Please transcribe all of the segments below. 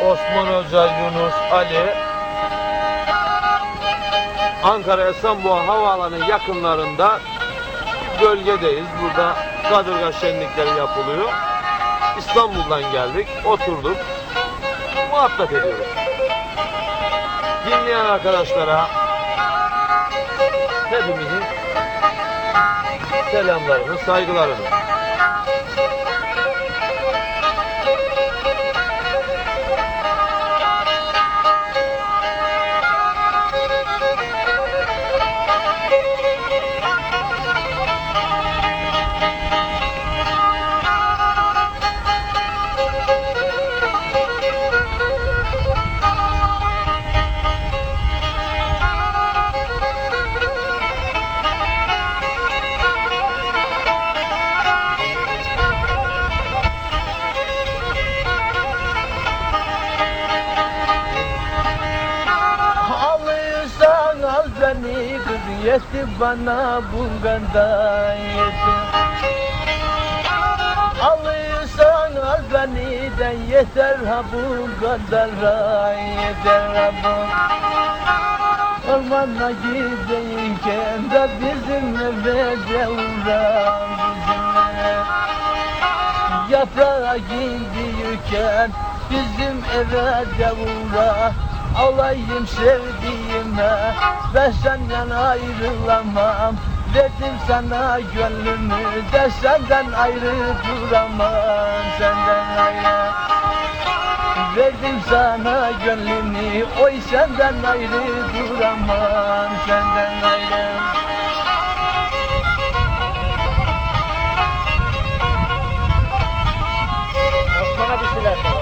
Osman Hoca, Yunus, Ali Ankara Esenboğa Havaalanı yakınlarında bölgedeyiz. Burada kadırga şenlikleri yapılıyor. İstanbul'dan geldik, oturduk, muhabbet ediyoruz. Dinleyen arkadaşlara hepimizin selamlarını, saygılarını. Bana bungandan yetti Alırsan al beni de yeter ha bungandan yeter ha bu. Ormana gideyken de bizim eve de uğra Yaprağa gidiyorken bizim eve de uğra Alayım sevdiğime ve senden ayrılamam. Verdim sana gönlümü de senden ayrı duramam. Senden ayrı. Verdim sana gönlümü oy senden ayrı duramam. Senden ayrı. Osman'a bir şeyler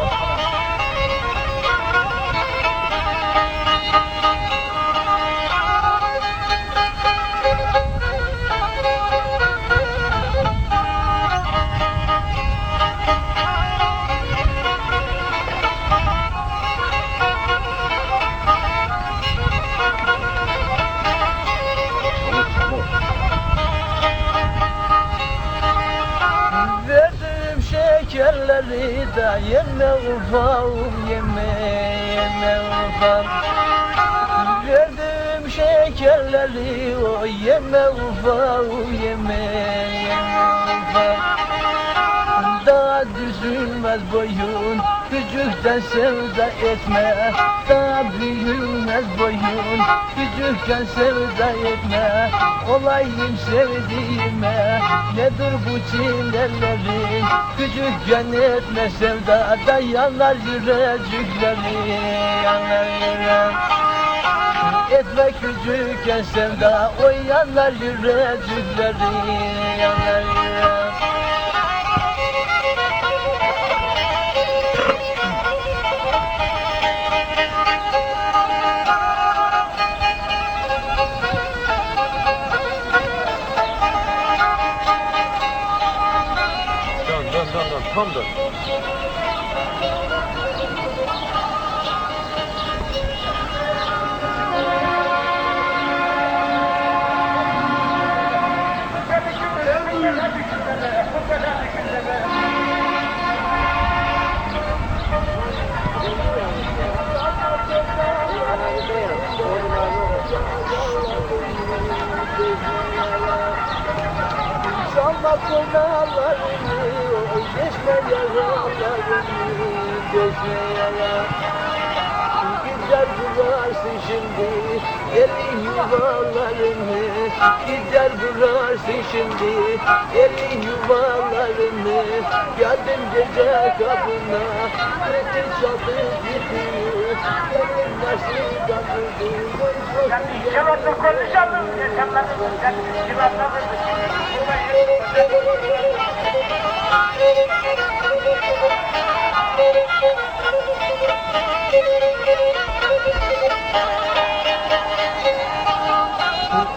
şekerleri de yeme ufağım yeme yeme ufağım Verdim şekerleri o yeme ufağım yeme yeme ufağım Daha düzülmez boyun Küçükten sevda etme Daha büyümez boyun. Küçükten sevda etme Olayım sevdiğime. Nedir bu çilelerin Küçükken etme sevdada Yanar yürecikleri Yanar yürek Etme küçükken sevda O yanar yürecikleri Yanar yürek সুন্দর konalarını o geçme yaralarını geçme yara Gider bularsın şimdi elin yuvalarını. Gider bularsın şimdi elin yuvalarını. Geldim gece kapına. Kredi çaldı gidiyor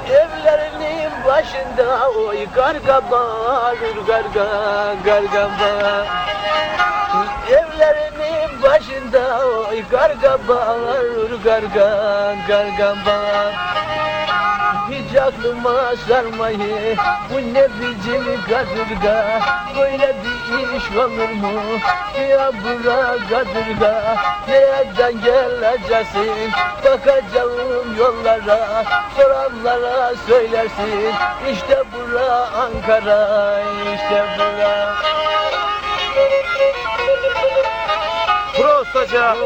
Evlerinin başında oy karga bağırır karga karga bağır Evlerinin başında oy karga bağırır karga karga bağır Hiç Hiç aklıma sarmayı Bu ne biçim kadırga Böyle bir iş olur mu? Ya bura kadırga Nereden geleceksin? Bakacağım yollara Soranlara söylersin. İşte bura Ankara işte bura Raja.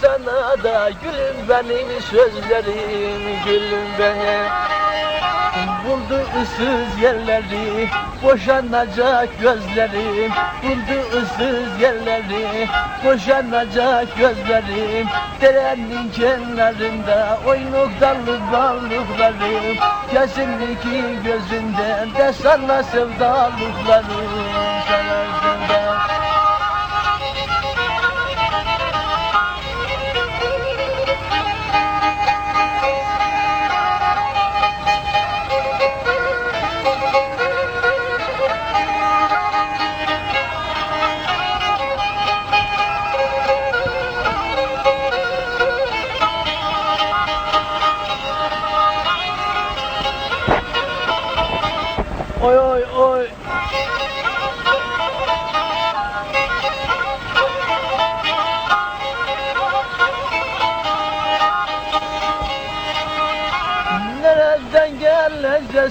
Sana da gülüm benim sözlerim gülüm benim. Buldu ıssız yerleri boşanacak gözlerim. Buldu ıssız yerleri boşanacak gözlerim. Derenin kenarında oynuk dallı balıklarım Kesin ki gözünden de sana sevdalıklarım. Sana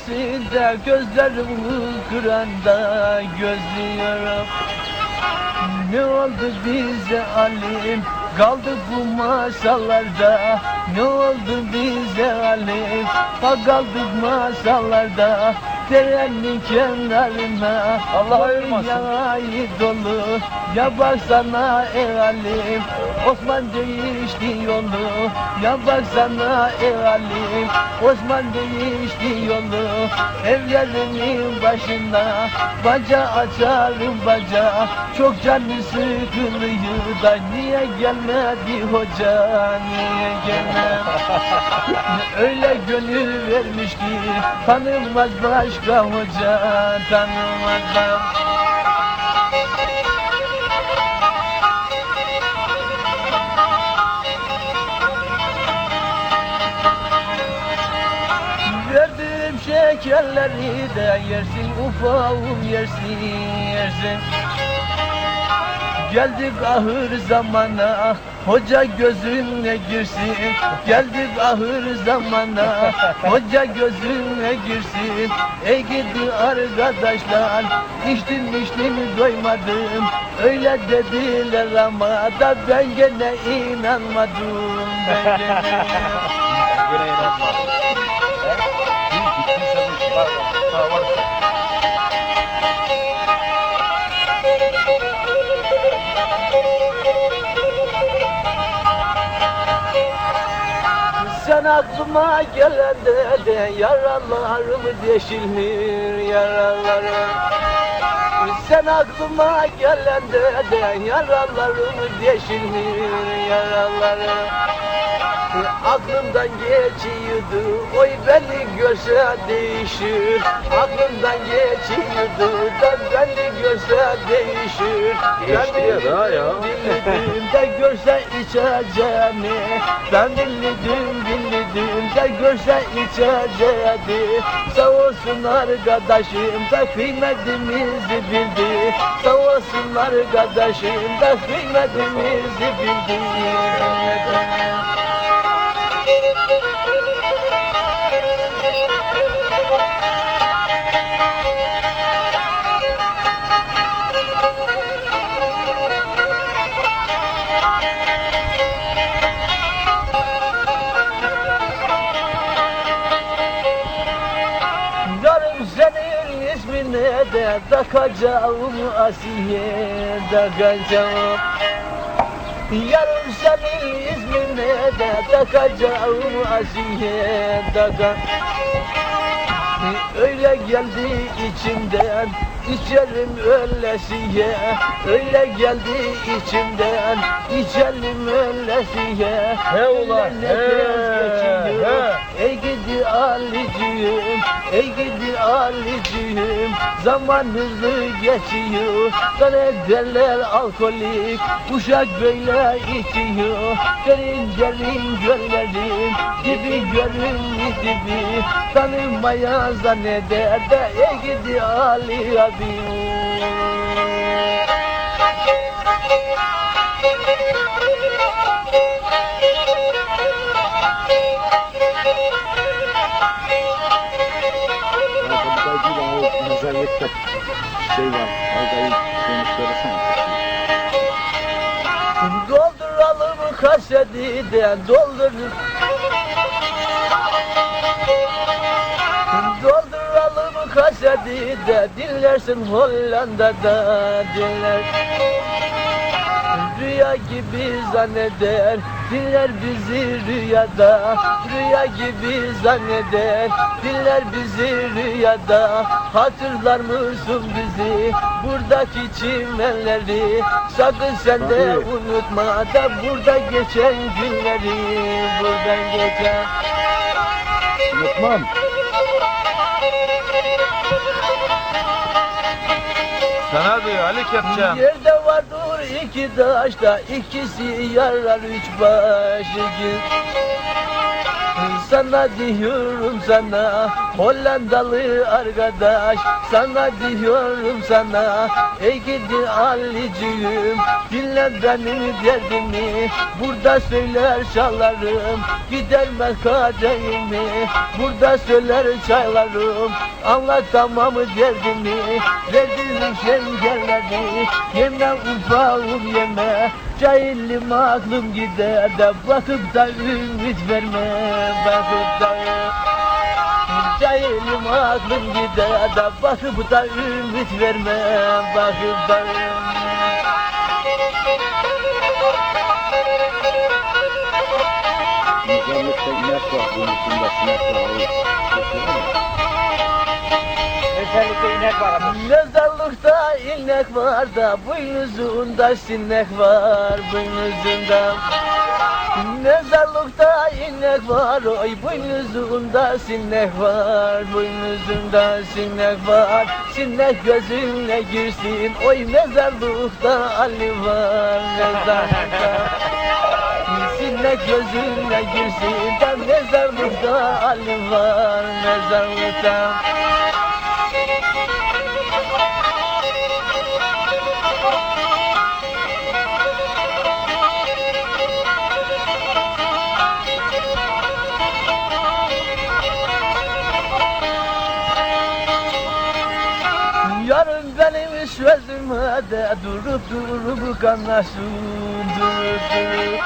geleceksin de gözlerimi kıranda gözlüyorum Ne oldu bize alim? Kaldık bu masallarda. Ne oldu bize alim? Kaldık masallarda Derenin kenarına Allah ayırmasın. Yağı dolu. Ya baksana ey alim Osman değişti yolu. Ya baksana ey alim Osman değişti yolu. Evlerinin başında Baca açarım baca. Çok canı sıkılıyor da Niye gelmedi hoca? Niye gelmedi? Öyle gönül vermiş ki Tanımaz başka hoca Tanımaz başka Verdiğim şekerleri de yersin ufağım yersin yersin. Geldik ahır zamana Hoca gözüne girsin Geldik ahır zamana Hoca gözüne girsin Ey gidi arkadaşlar İçtim içtim doymadım Öyle dediler ama da ben gene inanmadım Ben Gene inanmadım. Aklıma gelende de yaralarım deşilmir yaralarım Sen aklıma gelende de yaralarım deşilmir yaralarım Aklımdan geçiyordu. Oy beni görse değişir. Aklımdan geçiyordu. Da beni görse değişir. Geçti ya daha ya. Dinledim de görse içeceğini Ben dinledim dinledim de görse içeceğini Sağ olsun arkadaşım da kıymetimizi bildi. Sağ olsun arkadaşım da kıymetimizi bildi ismine de takacağım Asiye takacağım Yarım senin ismine de takacağım Asiye takacağım Öyle geldi içimden içerim öylesiye Öyle geldi içimden. İçerim öylesiye He ulan, he, he. Ey gidi Ali'cim Ey gidi Ali'cim Zaman hızlı geçiyor. Sana derler alkolik Uşak böyle içiyor. Derin derin göllerin Dibi gölün dibi Tanımaya zanneder de Ey gidi Ali abi Dolduralım kaseti de doldur Dolduralım kaseti de dinlersin Hollanda'da dinler Rüya gibi zanneder Dinler bizi rüyada Rüya gibi zanneder. Dinler bizi rüyada Hatırlar mısın bizi. Buradaki çimenleri Sakın sen de unutma da Burada geçen günleri Buradan geçen. Unutmam. Sana diyor Ali Kepçem. Yerde vardır iki taşta ikisi yarar üç baş iki. Sana diyorum sana Hollandalı arkadaş. Sana diyorum sana Ey gidi Ali'cim Dinle benim derdimi. Burada söyler çalarım Gidermez kaderimi Burada söyler çaylarım Anlatamam derdimi. Verdiğim şengelleri Yeme ufağım yeme Cahilim aklım gider de Bakıp da ümit verme Bakıp da Cahilim aklım gider de Bakıp da ümit verme Bakıp da Mezarlıkta inek var. Bunun içinde sinek var. Özellikle inek var ama. Mezarlıkta inek var da Boynuzunda sinek var Boynuzunda Mezarlıkta inek var oy boynuzunda sinek var boynuzunda sinek var. Sinek gözüne girsin oy mezarlıkta Ali var mezarlıkta. Sinek gözüne girsin de mezarlıkta Ali var mezarlıkta sözüme de durup durup kanasın durup durup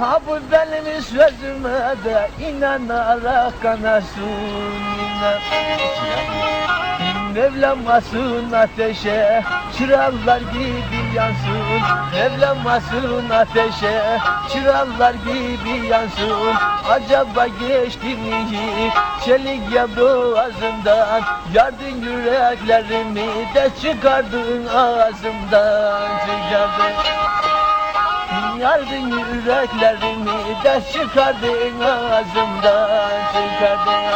Ha bu benim sözüme de inanarak kanasın inan Mevlamasın ateşe Çıralar gibi yansın Mevlamasın ateşe Çıralar gibi yansın. Acaba geçti mi? Çelik ya boğazımdan Yardın yüreklerimi de çıkardın ağzımdan. Çıkardın. Yardın yüreklerimi de çıkardın ağzımdan. Çıkardın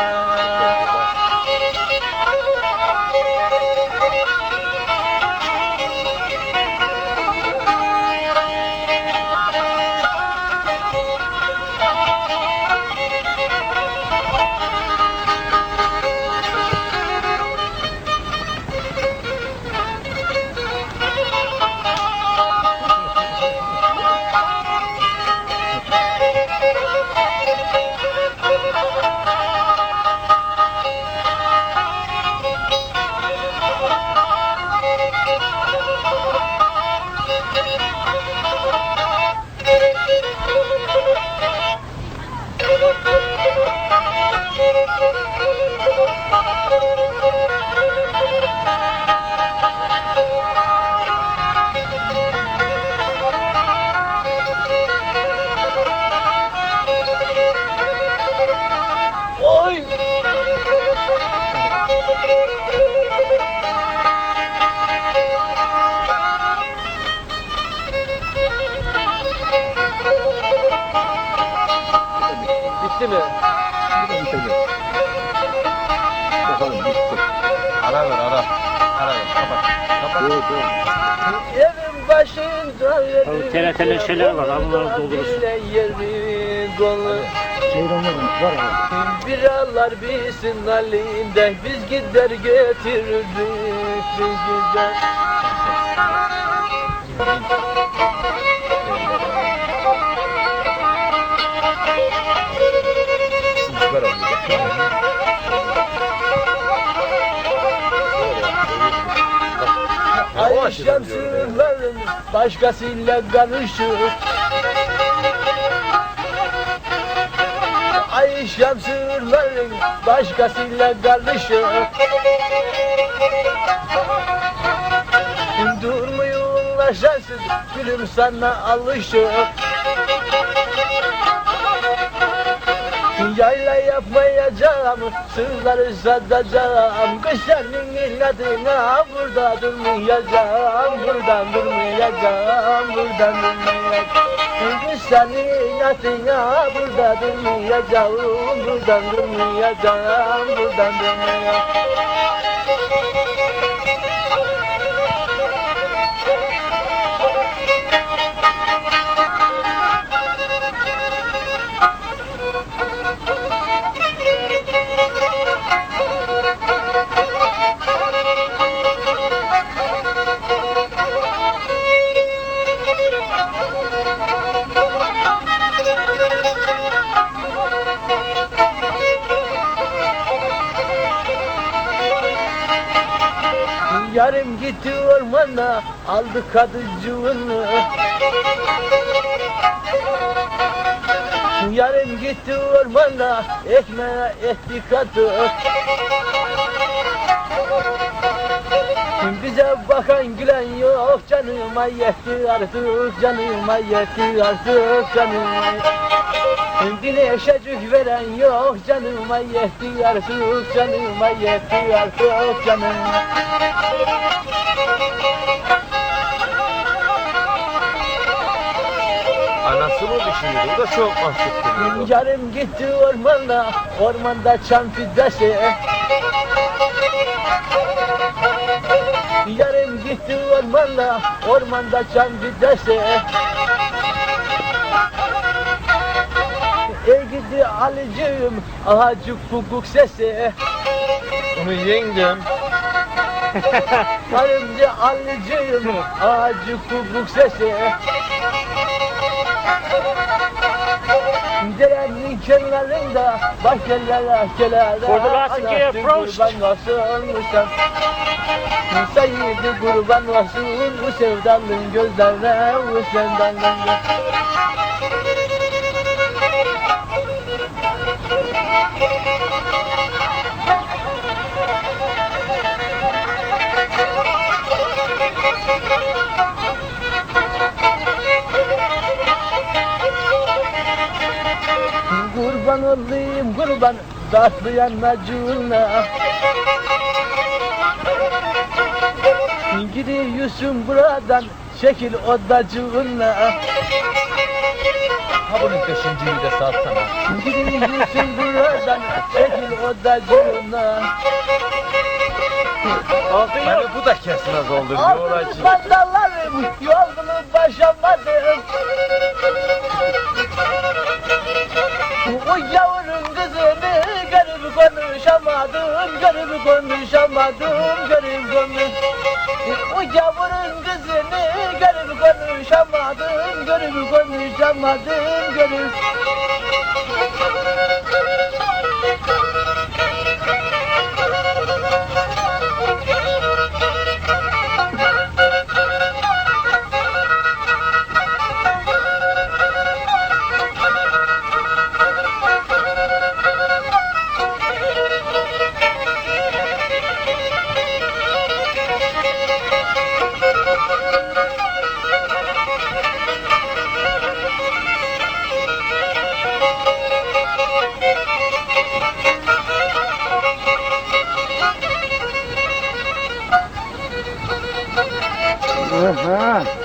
Evin başında Abi TRT'nin şeyleri var, bunları doldurursun. Biralar bilsin halinde Biz gider getirirdik Biz gider Süper oldu. Ay şemsiyelerin başkasıyla karışır. Ay şemsiyelerin başkasıyla karışır. Durmuyorlar sensiz gülüm sana alışır Yayla yapmayacağım, sırları satacağım Kız senin inadına burada durmayacağım Buradan durmayacağım, buradan durmayacağım. Kız senin inadına burada durmayacağım Buradan durmayacağım, buradan durmayacağım ormana aldı kadıcığını. Yarım gitti ormana ekmeğe etti kadı Bize bakan gülen yok canıma yetti artık canıma yetti artık canıma Güneşecik veren yok canıma yetti artık canıma yetti artık canıma Anası mı düşünüyordu? O da çok mahcup Yarım gitti ormana, ormanda çam fidesi Yarım gitti ormana, ormanda çam fidesi Ey gidi Alicim, ağacı kukuk sesi Onu yengem. Karımcı Alicim, ağacı kukuk sesi Derenin kenarında bahçeler ahçelerde last year approached. kurban olsun sen. Sayyidi kurban olsun bu sevdalın gözlerine bu sevdalın Kurban kurban tatlı yanacığına Gidiyorsun buradan çekil odacığına Ha bunun beşinciyi de satsana. Gidiyorsun buradan çekil odacığına Beni bu da kesmez oldu diyor Altın oracı. sandallarım yolunu başamadım konuşamadım Görüp konuş O yavrun kızını görüp konuşamadım Görüp konuşamadım Görüp Aham.